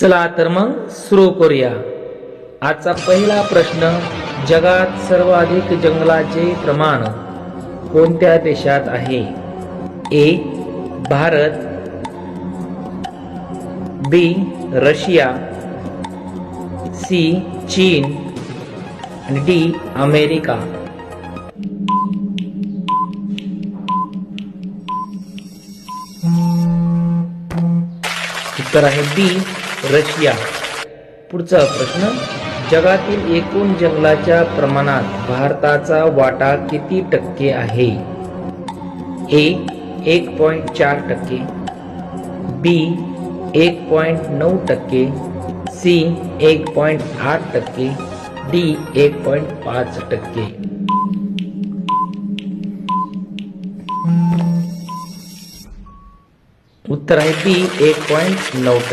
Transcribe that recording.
चला तर मग सुरू करूया. आजचा पहिला प्रश्न जगात सर्वाधिक जंगलाचे प्रमाण कोणत्या देशात आहे? A Bharat. B Russia. C चीन. आणि डी अमेरिका. उत्तर आहे बी. रशिया. पुढचा प्रश्न जगातील एकूण जंगलाच्या प्रमाणात भारताचा वाटा किती टक्के आहे? ए एक पॉईंट चार टक्के. बी एक पॉईंट नऊ टक्के. सी एक पॉईंट आठ टक्के. डी एक पॉईंट पाच टक्के. उत्तर आहे बी एक पॉईंट नऊ टक्के.